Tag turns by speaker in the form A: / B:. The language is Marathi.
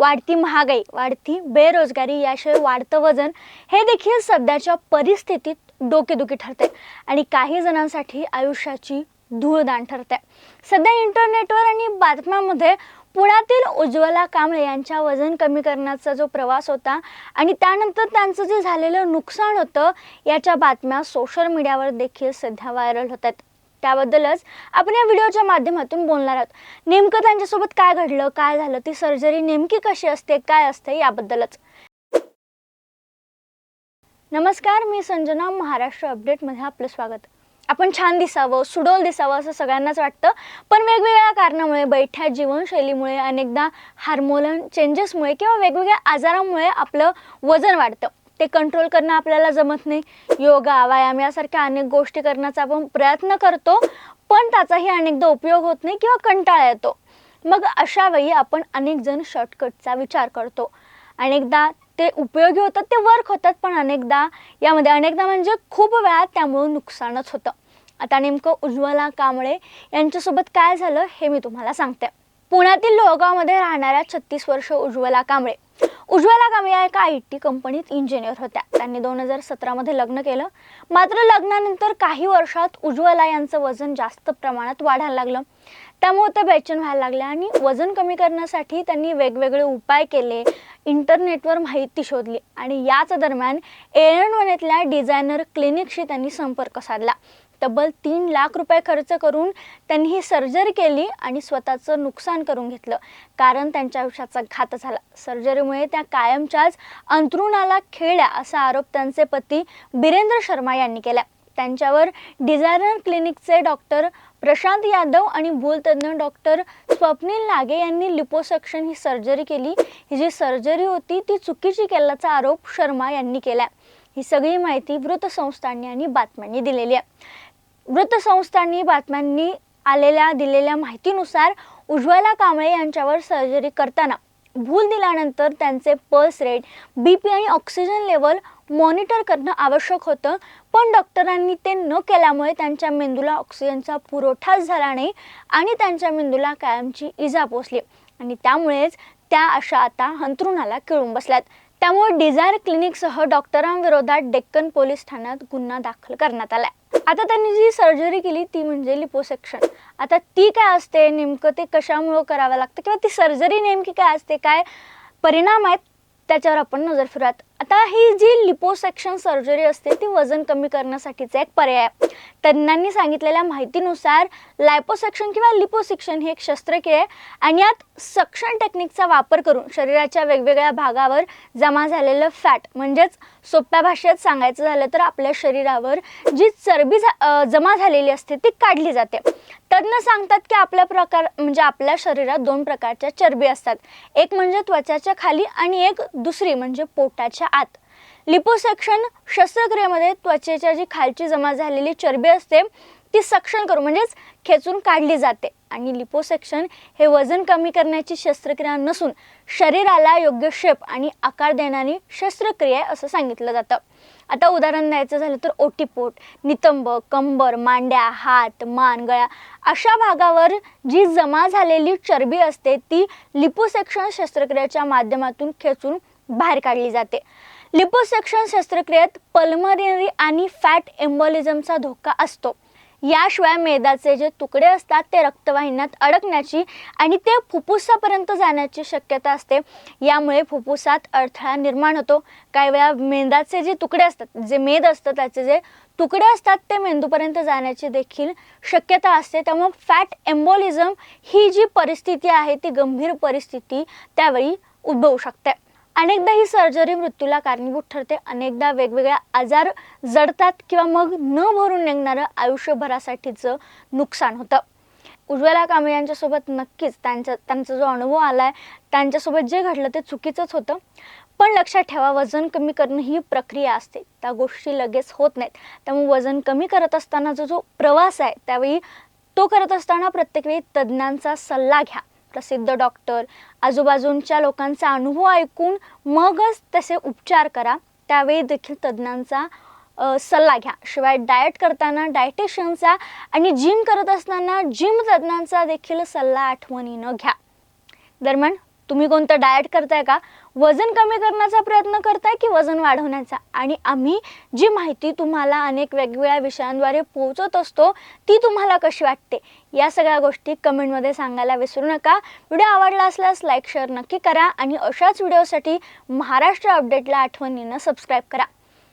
A: वाढती महागाई वाढती बेरोजगारी याशिवाय वाढतं वजन हे देखील सध्याच्या परिस्थितीत डोकेदुखी ठरते आणि काही जणांसाठी आयुष्याची धूळदाण ठरते सध्या इंटरनेटवर आणि बातम्यांमध्ये पुण्यातील उज्ज्वला कांबळे यांच्या वजन कमी करण्याचा जो प्रवास होता आणि त्यानंतर त्यांचं जे झालेलं नुकसान होतं याच्या बातम्या सोशल मीडियावर देखील सध्या व्हायरल होत आहेत त्याबद्दलच आपण या व्हिडिओच्या माध्यमातून बोलणार आहोत. नेमकं त्यांच्यासोबत काय घडलं काय झालं ती सर्जरी नेमकी कशी असते काय असते याबद्दलच. नमस्कार मी संजना महाराष्ट्र अपडेटमध्ये आपलं स्वागत. आपण छान दिसावं सुडोल दिसावं असं सगळ्यांनाच वाटतं पण वेगवेगळ्या कारणामुळे बैठ्या जीवनशैलीमुळे अनेकदा हार्मोन चेंजेसमुळे किंवा वेगवेगळ्या आजारामुळे आपलं वजन वाढतं. ते कंट्रोल करणं आपल्याला जमत नाही. योगा व्यायाम यासारख्या अनेक गोष्टी करण्याचा आपण प्रयत्न करतो पण त्याचाही अनेकदा उपयोग होत नाही किंवा कंटाळा येतो. मग अशा वेळी आपण अनेक जण शॉर्टकटचा विचार करतो. अनेकदा ते उपयोगी होतात ते वर्क होतात पण अनेकदा यामध्ये अनेकदा म्हणजे खूप वेळा त्यामुळं नुकसानच होतं. आता नेमकं उज्ज्वला कांबळे यांच्यासोबत काय झालं हे मी तुम्हाला सांगते. पुण्यातील लोहगावमध्ये राहणाऱ्या छत्तीस वर्ष उज्ज्वला कांबळे उज्ज्वला गामिया एका आय टी कंपनीत इंजिनियर होत्या. त्यांनी दोन हजार सतरामध्ये लग्न केलं. मात्र लग्नानंतर काही वर्षात उज्ज्वला यांचं वजन जास्त प्रमाणात वाढायला लागलं. त्यामुळे त्या बेचन व्हायला लागल्या आणि वजन कमी करण्यासाठी त्यांनी वेगवेगळे उपाय केले. इंटरनेटवर माहिती शोधली आणि याच दरम्यान एरंडवणीतल्या डिझायनर क्लिनिकशी त्यांनी संपर्क साधला. तब्बल तीन लाख रुपये खर्च करून त्यांनी ही सर्जरी केली आणि स्वतःचं नुकसान करून घेतलं. कारण त्यांच्या आयुष्याचा घात झाला. सर्जरीमुळे त्या कायमच्याच अंतरुणाला खेळल्या असा आरोप त्यांचे पती बिरेंद्र शर्मा यांनी केला. त्यांच्यावर डिझायनर क्लिनिकचे डॉक्टर प्रशांत यादव आणि भूलतज्ञ डॉक्टर स्वप्नील नागे यांनी लिपोसक्शन ही सर्जरी केली. ही जी सर्जरी होती ती चुकीची केल्याचा आरोप शर्मा यांनी केला. ही सगळी माहिती वृत्तसंस्थांनी आणि बातम्यांनी दिलेली आहे. वृत्तसंस्थांनी बातम्यांनी आलेल्या दिलेल्या माहितीनुसार उज्ज्वला कांबळे यांच्यावर सर्जरी करताना भूल दिल्यानंतर त्यांचे पल्स रेट बी पी आणि ऑक्सिजन लेवल मॉनिटर करणं आवश्यक होतं. पण डॉक्टरांनी ते न केल्यामुळे त्यांच्या मेंदूला ऑक्सिजनचा पुरवठाच झाला नाही आणि त्यांच्या मेंदूला कायमची इजा पोचली. आणि त्यामुळेच त्या अशा आता अंतरुणाला खिळून बसल्यात. त्यामुळे डिझायर क्लिनिकसह डॉक्टरांविरोधात डेक्कन पोलीस ठाण्यात गुन्हा दाखल करण्यात आलाय. आता त्यांनी जी सर्जरी केली ती म्हणजे लिपोसेक्शन. आता ती काय असते? नेमकं ते कशामुळं करावं लागतं? किंवा ती सर्जरी नेमकी काय असते? काय परिणाम आहेत? त्याच्यावर आपण नजर फिरत आता ही जी लिपोसेक्शन सर्जरी असते ती वजन कमी करण्यासाठीचा एक पर्याय आहे. तज्ज्ञांनी सांगितलेल्या माहितीनुसार लायपोसेक्शन किंवा लिपोसेक्शन ही एक शस्त्रक्रिया आहे आणि यात सक्शन टेक्निकचा वापर करून शरीराच्या वेगवेगळ्या भागावर जमा झालेलं फॅट म्हणजेच सोप्या भाषेत सांगायचं झालं तर आपल्या शरीरावर जी चरबी झा- जमा झालेली असते ती काढली जाते. तज्ज्ञ सांगतात की आपल्या प्रकार म्हणजे आपल्या शरीरात दोन प्रकारच्या चरबी असतात. एक म्हणजे त्वचाच्या खाली आणि एक दुसरी म्हणजे पोटाच्या आत. लिपोसेक्शन शस्त्रक्रियेमध्ये त्वचेच्या जी खालची जमा झालेली चरबी असते ती सक्षण करून म्हणजेच खेचून काढली जाते. आणि लिपोसेक्शन हे वजन कमी करण्याची शस्त्रक्रिया नसून शरीराला योग्य शेप आणि आकार देणारी शस्त्रक्रिया आहे असं सांगितलं जातं. आता उदाहरण द्यायचं झालं तर ओटीपोट नितंब कंबर मांड्या हात मान गळा अशा भागावर जी जमा झालेली चरबी असते ती लिपोसेक्शन शस्त्रक्रियेच्या माध्यमातून खेचून बाहेर काढली जाते. लिपोसेक्शन शस्त्रक्रियेत पल्मरिनरी आणि फॅट एम्बोलिझमचा धोका असतो. याशिवाय मेदाचे जे तुकडे असतात ते रक्तवाहिन्यात अडकण्याची आणि ते फुफ्फुसापर्यंत जाण्याची शक्यता असते. यामुळे फुफ्फुसात अडथळा निर्माण होतो. काही वेळा मेंदाचे जे तुकडे असतात जे मेद असतं त्याचे जे तुकडे असतात ते मेंदूपर्यंत जाण्याची देखील शक्यता असते. त्यामुळे फॅट एम्बोलिझम ही जी परिस्थिती आहे ती गंभीर परिस्थिती त्यावेळी उद्भवू शकते. अनेकदा ही सर्जरी मृत्यूला कारणीभूत ठरते. अनेकदा वेगवेगळ्या आजार जडतात किंवा मग न भरून निघणारं आयुष्यभरासाठीचं नुकसान होतं. उज्ज्वला कांबळे यांच्यासोबत नक्कीच त्यांचा त्यांचा जो अनुभव आला आहे त्यांच्यासोबत जे घडलं ते चुकीचंच होतं. पण लक्षात ठेवा वजन कमी करणं ही प्रक्रिया असते. त्या गोष्टी लगेच होत नाहीत. त्यामुळे वजन कमी करत असतानाचा जो प्रवास आहे त्यावेळी तो करत असताना प्रत्येक वेळी तज्ज्ञांचा सल्ला घ्या. प्रसिद्ध डॉक्टर आजूबाजूंच्या लोकांचा अनुभव ऐकून मगच तसे उपचार करा. त्यावेळी देखील तज्ज्ञांचा सल्ला घ्या. शिवाय डाएट करताना डायटिशियनचा आणि जिम करत असताना जिम तज्ज्ञांचा देखील सल्ला आठवणीनं घ्या. दरम्यान तुम्ही कोणतं डाएट करताय का? वजन कमी करण्याचा प्रयत्न करताय की वजन वाढवण्याचा? आणि आम्ही जी माहिती तुम्हाला अनेक वेगवेगळ्या विषयांद्वारे पोहोचत असतो ती तुम्हाला कशी वाटते? या सगळ्या गोष्टी कमेंटमध्ये सांगायला विसरू नका. व्हिडिओ आवडला असल्यास लाईक शेअर नक्की करा. आणि अशाच व्हिडिओसाठी महाराष्ट्र अपडेटला आठवणीनं सबस्क्राईब करा.